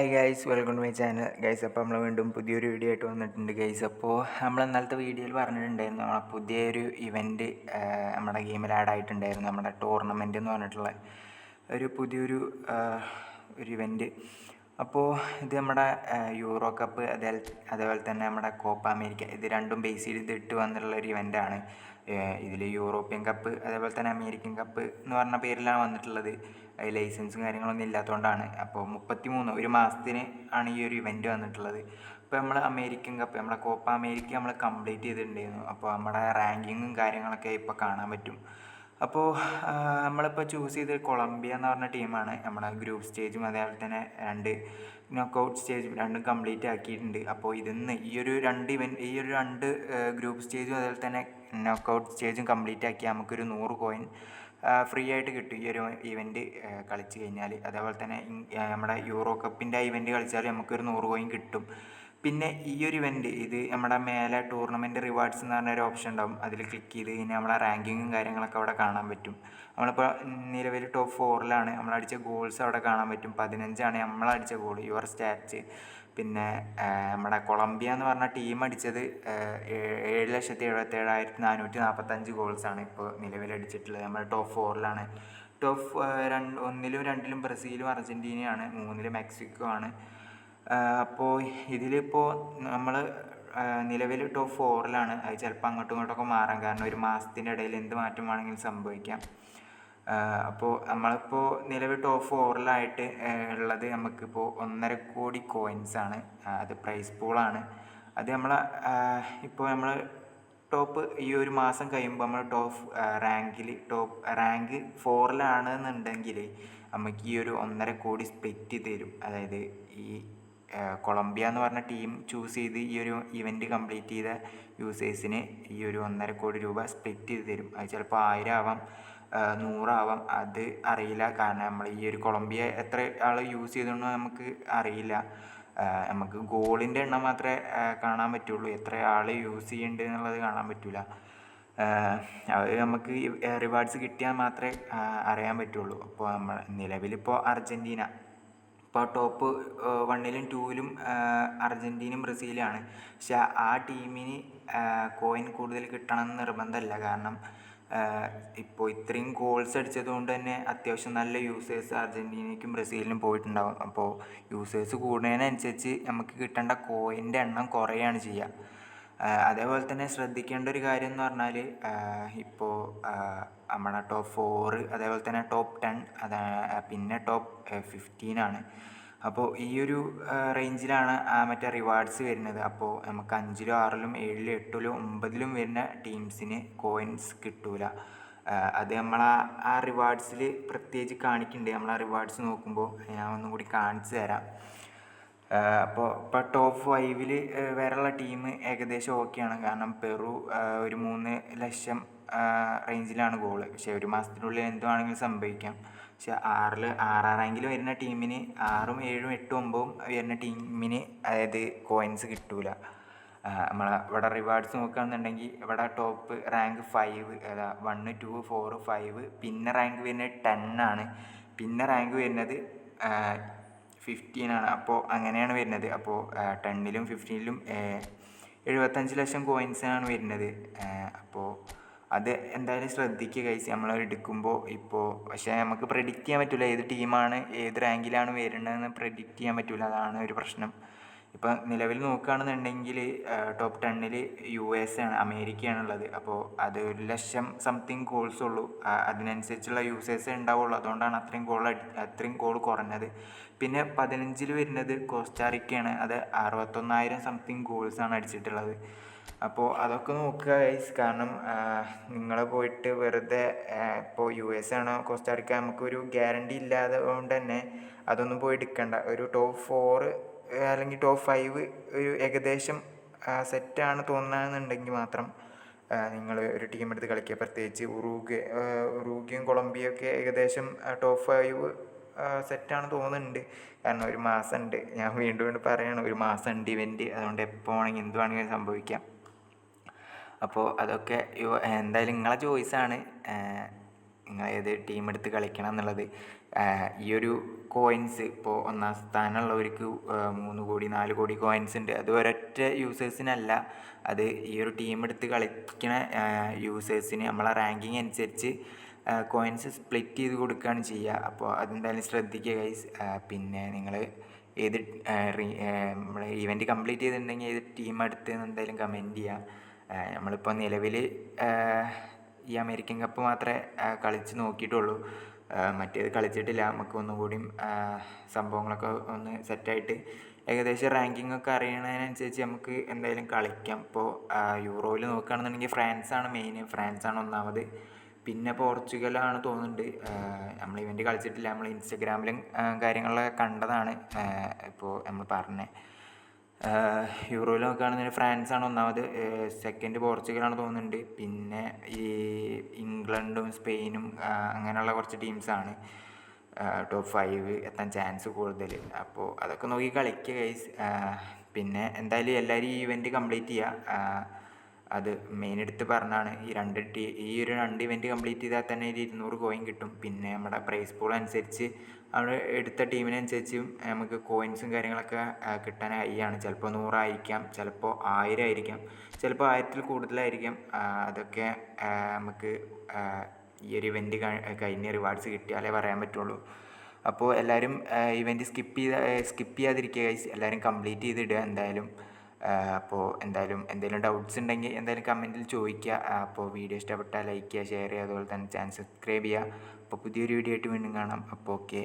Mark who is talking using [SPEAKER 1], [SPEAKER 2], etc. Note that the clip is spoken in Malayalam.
[SPEAKER 1] Hi guys welcome to my channel guys അപ്പോൾ നമ്മൾ വീണ്ടും പുതിയൊരു വീഡിയോ ആയിട്ട് വന്നിട്ടുണ്ട് ഗൈസ് അപ്പോൾ നമ്മൾ ഇന്നലത്തെ വീഡിയോയിൽ പറഞ്ഞിട്ടുണ്ടായിരുന്നു നമ്മളെ പുതിയൊരു ഇവന്റ് നമ്മുടെ ഗെയിമിൽ ആഡ് ആയിട്ടുണ്ടായിരുന്നു നമ്മുടെ ടൂർണമെന്റ് എന്ന് പറഞ്ഞിട്ടുള്ള ഒരു പുതിയൊരു ഒരു ഇവന്റ് അപ്പോൾ ഇത് നമ്മുടെ യൂറോ കപ്പ് അതേ അതേപോലെ തന്നെ നമ്മുടെ കോപ്പ അമേരിക്ക ഇത് രണ്ടും ബേസ് ചെയ്തിട്ട് വന്നിട്ടുള്ള ഒരു ഇവന്റാണ് ഇതിൽ യൂറോപ്യൻ കപ്പ് അതേപോലെ തന്നെ അമേരിക്കൻ കപ്പ് എന്ന് പറഞ്ഞ പേരിലാണ് വന്നിട്ടുള്ളത്. ലൈസൻസും കാര്യങ്ങളൊന്നും ഇല്ലാത്തതുകൊണ്ടാണ് അപ്പോൾ മുപ്പത്തി മൂന്ന് ഒരു മാസത്തിന് ആണ് ഈ ഒരു ഇവന്റ് വന്നിട്ടുള്ളത്. അപ്പോൾ നമ്മൾ അമേരിക്കൻ കപ്പ് നമ്മുടെ കോപ്പ അമേരിക്ക നമ്മൾ കംപ്ലീറ്റ് ചെയ്തിട്ടുണ്ടായിരുന്നു. അപ്പോൾ നമ്മുടെ റാങ്കിങ്ങും കാര്യങ്ങളൊക്കെ ഇപ്പോൾ കാണാൻ പറ്റും. അപ്പോൾ നമ്മളിപ്പോൾ ചൂസ് ചെയ്ത് കൊളംബിയ എന്ന് പറഞ്ഞ ടീമാണ് നമ്മുടെ ഗ്രൂപ്പ് സ്റ്റേജും അതേപോലെ തന്നെ രണ്ട് നോക്കൗട്ട് സ്റ്റേജും രണ്ടും കംപ്ലീറ്റ് ആക്കിയിട്ടുണ്ട്. അപ്പോൾ ഇതിന്ന് ഈ ഒരു രണ്ട് ഇവന്റ് ഈ ഒരു രണ്ട് ഗ്രൂപ്പ് സ്റ്റേജും അതേപോലെ തന്നെ നോക്കൗട്ട് സ്റ്റേജും കംപ്ലീറ്റ് ആക്കി നമുക്കൊരു നൂറ് കോയിൻ ഫ്രീ ആയിട്ട് കിട്ടും ഈ ഒരു ഇവന്റ് കളിച്ച് കഴിഞ്ഞാൽ അതേപോലെ തന്നെ നമ്മുടെ യൂറോ കപ്പിന്റെ ഇവന്റ് കളിച്ചാൽ നമുക്കൊരു നൂറ് കോയിൻ കിട്ടും. പിന്നെ ഈ ഒരു ഇവന്റ് ഇത് നമ്മുടെ മേലെ ടൂർണമെന്റ് റിവാർഡ്സ് എന്ന് പറഞ്ഞൊരു ഓപ്ഷൻ ഉണ്ടാവും അതിൽ ക്ലിക്ക് ചെയ്ത് കഴിഞ്ഞാൽ നമ്മളെ റാങ്കിങ്ങും കാര്യങ്ങളൊക്കെ അവിടെ കാണാൻ പറ്റും. നമ്മളിപ്പോൾ നിലവിൽ ടോപ്പ് ഫോറിലാണ് നമ്മളടിച്ച ഗോൾസ് അവിടെ കാണാൻ പറ്റും. പതിനഞ്ചാണ് നമ്മളടിച്ച ഗോൾ യുവർ സ്റ്റാറ്റ്സ് പിന്നെ നമ്മുടെ കൊളംബിയ എന്ന് പറഞ്ഞ ടീം അടിച്ചത് ഏഴ് ലക്ഷത്തി എഴുപത്തേഴായിരത്തി നാനൂറ്റി നാൽപ്പത്തഞ്ച് ഗോൾസാണ് ഇപ്പോൾ നിലവിൽ അടിച്ചിട്ടുള്ളത്. നമ്മൾ ടോപ്പ് ഫോറിലാണ് ടോപ്പ് രണ്ട് ഒന്നിലും രണ്ടിലും ബ്രസീലും അർജന്റീനയാണ് മൂന്നിലും മെക്സിക്കോ ആണ് അപ്പോൾ ഇതിലിപ്പോൾ നമ്മൾ നിലവിൽ ടോപ്പ് ഫോറിലാണ് അത് ചിലപ്പോൾ അങ്ങോട്ടും ഇങ്ങോട്ടൊക്കെ മാറാം. കാരണം ഒരു മാസത്തിന്റെ ഇടയിൽ എന്ത് മാറ്റം വേണമെങ്കിലും സംഭവിക്കാം. അപ്പോൾ നമ്മളിപ്പോൾ നിലവിൽ ടോപ്പ് ഫോറിലായിട്ട് ഉള്ളത് നമുക്കിപ്പോൾ ഒന്നര കോടി കോയിൻസ് ആണ്. അത് പ്രൈസ് പൂളാണ് അത് നമ്മൾ ഇപ്പോൾ നമ്മൾ ടോപ്പ് ഈ ഒരു മാസം കഴിയുമ്പോൾ നമ്മൾ ടോപ്പ് റാങ്കിൽ ടോപ്പ് റാങ്ക് ഫോറിലാണെന്നുണ്ടെങ്കിൽ നമുക്ക് ഈ ഒരു ഒന്നര കോടി സ്പെറ്റ് തരും. അതായത് ഈ കൊളംബിയ എന്ന് പറഞ്ഞ ടീം ചൂസ് ചെയ്ത് ഈ ഒരു ഇവന്റ് കംപ്ലീറ്റ് ചെയ്ത യൂസേഴ്സിന് ഈ ഒരു ഒന്നര കോടി രൂപ സ്പ്ലിറ്റ് ചെയ്ത് തരും. അത് ചിലപ്പോൾ ആയിരം ആവാം നൂറാവാം അത് അറിയില്ല. കാരണം നമ്മൾ ഈ ഒരു കൊളംബിയ എത്ര ആൾ യൂസ് ചെയ്തെന്ന് നമുക്ക് അറിയില്ല. നമുക്ക് ഗോളിന്റെ എണ്ണം മാത്രമേ കാണാൻ പറ്റുള്ളൂ. എത്ര ആൾ യൂസ് ചെയ്യുന്നുണ്ട് എന്നുള്ളത് കാണാൻ പറ്റില്ല അത് നമുക്ക് റിവാർഡ്സ് കിട്ടിയാൽ മാത്രമേ അറിയാൻ പറ്റുള്ളൂ. അപ്പോൾ നമ്മൾ നിലവിലിപ്പോൾ അർജന്റീന ഇപ്പോൾ ടോപ്പ് വണ്ണിലും ടൂവിലും അർജന്റീനയും ബ്രസീലുമാണ് പക്ഷെ ആ ടീമിന് കോയിൻ കൂടുതൽ കിട്ടണം നിർബന്ധമല്ല. കാരണം ഇപ്പോൾ ഇത്രയും ഗോൾസ് അടിച്ചത് കൊണ്ട് തന്നെ അത്യാവശ്യം നല്ല യൂസേഴ്സ് അർജന്റീനയ്ക്കും ബ്രസീലിനും പോയിട്ടുണ്ടാകും അപ്പോൾ യൂസേഴ്സ് കൂടുന്നതിനനുസരിച്ച് നമുക്ക് കിട്ടേണ്ട കോയിന്റെ എണ്ണം കുറയുകയാണ് ചെയ്യുക. അതേപോലെ തന്നെ ശ്രദ്ധിക്കേണ്ട ഒരു കാര്യം എന്ന് പറഞ്ഞാൽ ഇപ്പോൾ നമ്മുടെ ടോപ്പ് ഫോറ് അതേപോലെ തന്നെ ടോപ്പ് ടെൻ അതാ പിന്നെ ടോപ്പ് ഫിഫ്റ്റീനാണ് അപ്പോൾ ഈ ഒരു റേഞ്ചിലാണ് മറ്റേ റിവാർഡ്സ് വരുന്നത്. അപ്പോൾ നമുക്ക് അഞ്ചിലും ആറിലും ഏഴിലും എട്ടിലും ഒമ്പതിലും വരുന്ന ടീംസിന് കോയിൻസ് കിട്ടൂല. അത് നമ്മൾ ആ റിവാർഡ്സിൽ പ്രത്യേകിച്ച് കാണിക്കുന്നുണ്ട് നമ്മൾ ആ റിവാർഡ്സ് നോക്കുമ്പോൾ ഞാൻ ഒന്നും കൂടി കാണിച്ചു തരാം. അപ്പോൾ ഇപ്പോൾ ടോപ്പ് ഫൈവിൽ വരെയുള്ള ടീം ഏകദേശം ഓക്കെയാണ് കാരണം പെറു ഒരു മൂന്ന് ലക്ഷം റേഞ്ചിലാണ് ഗോൾ പക്ഷേ ഒരു മാസത്തിനുള്ളിൽ എന്തുവാണെങ്കിലും സംഭവിക്കാം. പക്ഷേ ആറിൽ ആറാം റാങ്കിൽ വരുന്ന ടീമിന് ആറും ഏഴും എട്ടും ഒമ്പതും വരുന്ന ടീമിന് അതായത് കോയിൻസ് കിട്ടൂല. നമ്മൾ ഇവിടെ റിവാർഡ്സ് നോക്കുകയാണെന്നുണ്ടെങ്കിൽ ഇവിടെ ടോപ്പ് റാങ്ക് ഫൈവ് അതാ വണ്ണ് ടു ഫോർ ഫൈവ് പിന്നെ റാങ്ക് വരുന്നത് ടെൻ ആണ്. പിന്നെ റാങ്ക് വരുന്നത് ഫിഫ്റ്റീൻ ആണ്. അപ്പോൾ അങ്ങനെയാണ് വരുന്നത്. അപ്പോൾ ടെന്നിലും ഫിഫ്റ്റീനിലും എഴുപത്തഞ്ച് ലക്ഷം കോയിൻസാണ് വരുന്നത്. അപ്പോൾ അത് എന്തായാലും ശ്രദ്ധിക്കുക കൈസ് നമ്മൾ എടുക്കുമ്പോൾ ഇപ്പോൾ പക്ഷേ നമുക്ക് പ്രെഡിക്റ്റ് ചെയ്യാൻ പറ്റില്ല ഏത് ടീമാണ് ഏത് റാങ്കിലാണ് വരുന്നതെന്ന് പ്രെഡിക്റ്റ് ചെയ്യാൻ പറ്റില്ല അതാണ് ഒരു പ്രശ്നം. ഇപ്പം നിലവിൽ നോക്കുകയാണെന്നുണ്ടെങ്കിൽ ടോപ്പ് ടെന്നിൽ യു എസ് ആണ് അമേരിക്കയാണുള്ളത്. അപ്പോൾ അത് ഒരു ലക്ഷം സംതിങ് കോൾസ് ഉള്ളൂ. അതിനനുസരിച്ചുള്ള യൂസേഴ്സ് ഉണ്ടാവുള്ളൂ. അതുകൊണ്ടാണ് അത്രയും കോൾ അത്രയും കോൾ കുറഞ്ഞത്. പിന്നെ പതിനഞ്ചിൽ വരുന്നത് കോസ്റ്റാറിക്കയാണ് അത് അറുപത്തൊന്നായിരം സംതിങ് ഗോൾസാണ് അടിച്ചിട്ടുള്ളത്. അപ്പോൾ അതൊക്കെ നോക്കുക ഗൈസ് കാരണം നിങ്ങൾ പോയിട്ട് വെറുതെ ഇപ്പോൾ യു എസ് ആണോ കോസ്റ്റാറിക്ക നമുക്കൊരു ഗ്യാരണ്ടി ഇല്ലാതെ കൊണ്ട് തന്നെ അതൊന്നും പോയി എടുക്കണ്ട. ഒരു ടോപ്പ് ഫോറ് അല്ലെങ്കിൽ ടോപ്പ് ഫൈവ് ഒരു ഏകദേശം സെറ്റാണ് തോന്നുന്നതെന്നുണ്ടെങ്കിൽ മാത്രം നിങ്ങൾ ഒരു ടീം എടുത്ത് കളിക്കുക. പ്രത്യേകിച്ച് ഉറൂഗ് ഉറൂഗിയും കൊളംബിയയും ഒക്കെ ഏകദേശം ടോപ്പ് ഫൈവ് സെറ്റാണ് തോന്നുന്നുണ്ട്. കാരണം ഒരു മാസം ഉണ്ട് ഞാൻ വീണ്ടും വീണ്ടും പറയണം ഒരു മാസം ഉണ്ട് ഇവന്റ് അതുകൊണ്ട് എപ്പോൾ വേണമെങ്കിൽ എന്ത് വേണമെങ്കിലും സംഭവിക്കാം. അപ്പോൾ അതൊക്കെ എന്തായാലും നിങ്ങളെ ചോയ്സാണ് നിങ്ങൾ ഏത് ടീം എടുത്ത് കളിക്കണം എന്നുള്ളത്. ഈ ഒരു കോയിൻസ് ഇപ്പോൾ ഒന്നാം സ്ഥാനമുള്ളവർക്ക് മൂന്ന് കോടി നാല് കോടി കോയിൻസ് ഉണ്ട്. അത് ഒരൊറ്റ യൂസേഴ്സിനല്ല അത് ഈ ഒരു ടീം എടുത്ത് കളിക്കണ യൂസേഴ്സിന് നമ്മളെ റാങ്കിങ് അനുസരിച്ച് കോയിൻസ് സ്പ്ലിറ്റ് ചെയ്ത് കൊടുക്കുകയാണ് ചെയ്യുക. അപ്പോൾ അതെന്തായാലും ശ്രദ്ധിക്കുക ഗൈസ് പിന്നെ നിങ്ങൾ ഏത് നമ്മൾ ഇവന്റ് കംപ്ലീറ്റ് ചെയ്തിട്ടുണ്ടെങ്കിൽ ഏത് ടീം എടുത്ത് എന്തായാലും കമന്റ് ചെയ്യുക. നമ്മളിപ്പോൾ നിലവിൽ ഈ അമേരിക്കൻ കപ്പ് മാത്രമേ കളിച്ച് നോക്കിയിട്ടുള്ളൂ. മറ്റേത് കളിച്ചിട്ടില്ല. നമുക്ക് ഒന്നും കൂടിയും സംഭവങ്ങളൊക്കെ ഒന്ന് സെറ്റായിട്ട് ഏകദേശം റാങ്കിങ് ഒക്കെ അറിയണതിനനുസരിച്ച് നമുക്ക് എന്തായാലും കളിക്കാം. ഇപ്പോൾ യൂറോയിൽ നോക്കുകയാണെന്നുണ്ടെങ്കിൽ ഫ്രാൻസാണ് മെയിൻ ഫ്രാൻസാണ് ഒന്നാമത്. പിന്നെ പോർച്ചുഗലാണ് തോന്നുന്നുണ്ട്. നമ്മൾ ഇവന്റ് കളിച്ചിട്ടില്ല. നമ്മൾ ഇൻസ്റ്റഗ്രാമിലും കാര്യങ്ങളിലൊക്കെ കണ്ടതാണ്. ഇപ്പോൾ നമ്മൾ പറഞ്ഞത് യൂറോയിൽ നോക്കുകയാണെന്നുണ്ടെങ്കിൽ ഫ്രാൻസാണ് ഒന്നാമത്. സെക്കൻഡ് പോർച്ചുഗലാണ് തോന്നുന്നുണ്ട്. പിന്നെ ഈ ഇംഗ്ലണ്ടും സ്പെയിനും അങ്ങനെയുള്ള കുറച്ച് ടീംസാണ് ടോപ്പ് ഫൈവ് എത്താൻ ചാൻസ് കൂടുതൽ അപ്പോൾ അതൊക്കെ നോക്കി കളിക്കുക ഗൈസ് പിന്നെ എന്തായാലും എല്ലാവരും ഈ ഇവന്റ് കംപ്ലീറ്റ് ചെയ്യുക അത് മെയിൻ എടുത്ത് പറഞ്ഞാണ്. ഈ രണ്ട് ടീ ഈ ഒരു രണ്ട് ഇവന്റ് കംപ്ലീറ്റ് ചെയ്താൽ തന്നെ ഒരു ഇരുന്നൂറ് കോയിൻ കിട്ടും. പിന്നെ നമ്മുടെ പ്രൈസ് പൂൾ അനുസരിച്ച് അവിടെ എടുത്ത ടീമിനനുസരിച്ചും നമുക്ക് കോയിൻസും കാര്യങ്ങളൊക്കെ കിട്ടാൻ ഹൈയാണ് ചിലപ്പോൾ നൂറായിരിക്കാം ചിലപ്പോൾ ആയിരം ആയിരിക്കാം ചിലപ്പോൾ ആയിരത്തിൽ കൂടുതലായിരിക്കാം. അതൊക്കെ നമുക്ക് ഈ ഒരു ഇവന്റ് കഴിഞ്ഞ റിവാർഡ്സ് കിട്ടിയാലേ പറയാൻ പറ്റുള്ളൂ. അപ്പോൾ എല്ലാവരും ഇവന്റ് സ്കിപ്പ് ചെയ്ത സ്കിപ്പ് ചെയ്യാതിരിക്കുക എല്ലാവരും കംപ്ലീറ്റ് ചെയ്തിടുക എന്തായാലും. അപ്പോൾ എന്തായാലും എന്തെങ്കിലും ഡൗട്ട്സ് ഉണ്ടെങ്കിൽ എന്തായാലും കമന്റിൽ ചോദിക്കുക. അപ്പോൾ വീഡിയോ ഇഷ്ടപ്പെട്ടാൽ ലൈക്ക് ചെയ്യുക ഷെയർ ചെയ്യുക അതുപോലെ തന്നെ ചാനൽ സബ്സ്ക്രൈബ് ചെയ്യുക. അപ്പോൾ പുതിയൊരു വീഡിയോ ആയിട്ട് വീണ്ടും കാണാം. അപ്പോൾ ഓക്കെ